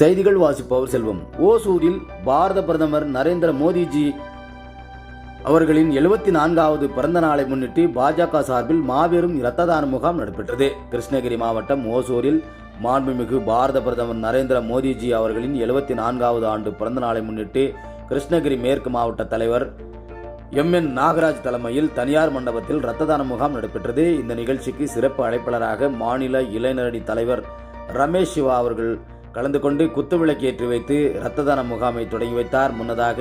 செய்திகள் வாசிப்பவர் செல்வம். ஓசூரில் பாரத பிரதமர் நரேந்திர மோடிஜி அவர்களின் எழுபத்தி நான்காவது பிறந்த நாளை முன்னிட்டு பாஜக சார்பில் மாபெரும் இரத்த தான முகாம் நடைபெற்றது. கிருஷ்ணகிரி மாவட்டம் ஓசூரில் மாண்புமிகு பாரத பிரதமர் நரேந்திர மோடிஜி அவர்களின் எழுபத்தி நான்காவது ஆண்டு பிறந்த நாளை முன்னிட்டு கிருஷ்ணகிரி மேற்கு மாவட்ட தலைவர் எம் என் நாகராஜ் தலைமையில் தனியார் மண்டபத்தில் இரத்த தான முகாம் நடைபெற்றது. இந்த நிகழ்ச்சிக்கு சிறப்பு அழைப்பாளராக மாநில இளைஞரணி தலைவர் ரமேஷ் சிவா அவர்கள் கலந்து கொண்டு குத்துவிளக்கு ஏற்றி வைத்து இரத்த தான முகாமை தொடங்கி வைத்தார். முன்னதாக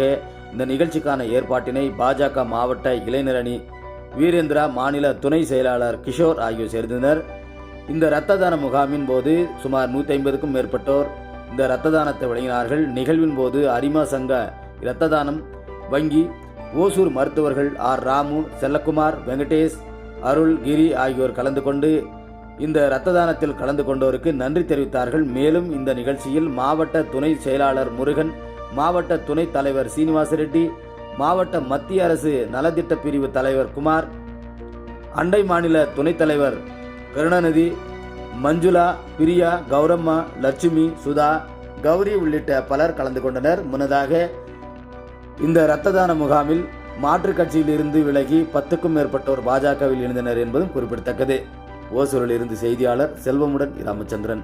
இந்த நிகழ்ச்சிக்கான ஏற்பாட்டினை பாஜக மாவட்ட இளைஞரணி வீரேந்திரா மாநில துணை செயலாளர் கிஷோர் ஆகியோர் சேர்ந்தனர். இந்த இரத்த தான முகாமின் போது சுமார் நூற்றி ஐம்பதுக்கும் மேற்பட்டோர் இந்த இரத்த தானத்தை வழங்கினார்கள். நிகழ்வின் போது அரிமா சங்க இரத்த தானம் வங்கி ஓசூர் மருத்துவர்கள் ஆர். ராமு செல்லக்குமார் வெங்கடேஷ் அருள் கிரி ஆகியோர் கலந்து கொண்டு இந்த இரத்த தானத்தில் கலந்து கொண்டோருக்கு நன்றி தெரிவித்தார்கள். மேலும் இந்த நிகழ்ச்சியில் மாவட்ட துணை செயலாளர் முருகன் மாவட்ட துணைத் தலைவர் சீனிவாச ரெட்டி மாவட்ட மத்திய அரசு நலத்திட்ட பிரிவு தலைவர் குமார் அண்டை மாநில துணைத் தலைவர் கருணாநிதி மஞ்சுளா பிரியா கௌரம்மா லட்சுமி சுதா கௌரி உள்ளிட்ட பலர் கலந்து கொண்டனர். முன்னதாக இந்த இரத்த தான முகாமில் மாற்றுக் கட்சியில் இருந்து விலகி பத்துக்கும் மேற்பட்டோர் பாஜகவில் இணைந்தனர் என்பதும் குறிப்பிடத்தக்கது. ஓசூரில் இருந்து செய்தியாளர் செல்வமுடன் ராமச்சந்திரன்.